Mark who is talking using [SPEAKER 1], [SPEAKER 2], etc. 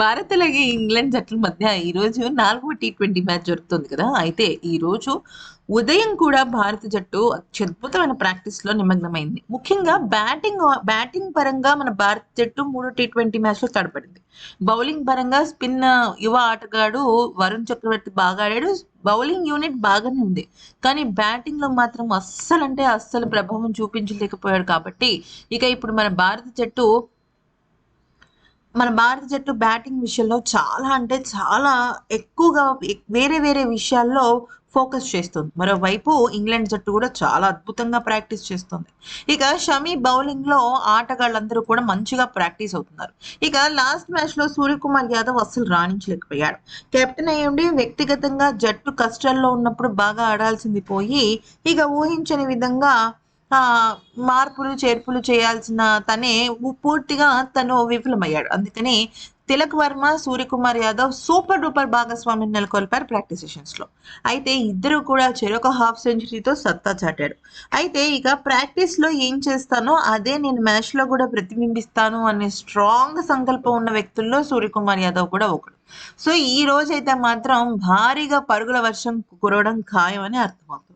[SPEAKER 1] భారత్ అలాగే ఇంగ్లాండ్ జట్ల మధ్య ఈరోజు నాలుగవ టీ ట్వంటీ మ్యాచ్ జరుగుతుంది కదా. అయితే ఈరోజు ఉదయం కూడా భారత జట్టు అత్యద్భుతమైన ప్రాక్టీస్లో నిమగ్నమైంది. ముఖ్యంగా బ్యాటింగ్ బ్యాటింగ్ పరంగా మన భారత జట్టు మూడో టీ ట్వంటీ మ్యాచ్లో తడపడింది బౌలింగ్ పరంగా స్పిన్ యువ ఆటగాడు వరుణ్ చక్రవర్తి బాగా ఆడాడు. బౌలింగ్ యూనిట్ బాగానే ఉంది. కానీ బ్యాటింగ్లో మాత్రం అస్సలు అంటే అస్సలు ప్రభావం చూపించలేకపోయాడు కాబట్టి ఇక ఇప్పుడు మన భారత జట్టు మన భారత జట్టు బ్యాటింగ్ విషయంలో చాలా అంటే చాలా ఎక్కువగా వేరే వేరే విషయాల్లో ఫోకస్ చేస్తుంది. మరోవైపు ఇంగ్లాండ్ జట్టు కూడా చాలా అద్భుతంగా ప్రాక్టీస్ చేస్తుంది. ఇక షమి బౌలింగ్లో ఆటగాళ్ళందరూ కూడా మంచిగా ప్రాక్టీస్ అవుతున్నారు. ఇక లాస్ట్ మ్యాచ్లో సూర్యకుమార్ యాదవ్ అస్సలు రాణించలేకపోయాడు. కెప్టెన్ అయ్యుండి వ్యక్తిగతంగా జట్టు కష్టాల్లో ఉన్నప్పుడు బాగా ఆడాల్సింది పోయి ఇక ఊహించని విధంగా మార్పులు చేర్పులు చేయాల్సిన తనే పూర్తిగా తను విఫలమయ్యాడు. అందుకని తిలక్ వర్మ సూర్యకుమార్ యాదవ్ సూపర్ డూపర్ భాగస్వామి నెలకొల్పారు ప్రాక్టీస్ సెషన్స్లో అయితే ఇద్దరు కూడా చెరొక హాఫ్ సెంచరీతో సత్తా చాటాడు అయితే ఇక ప్రాక్టీస్లో ఏం చేస్తానో అదే నేను మ్యాచ్లో కూడా ప్రతిబింబిస్తాను అనే స్ట్రాంగ్ సంకల్పం ఉన్న వ్యక్తుల్లో సూర్యకుమార్ యాదవ్ కూడా ఒకడు. సో ఈ రోజైతే మాత్రం భారీగా పరుగుల వర్షం కురవడం ఖాయం అని అర్థమవుతుంది.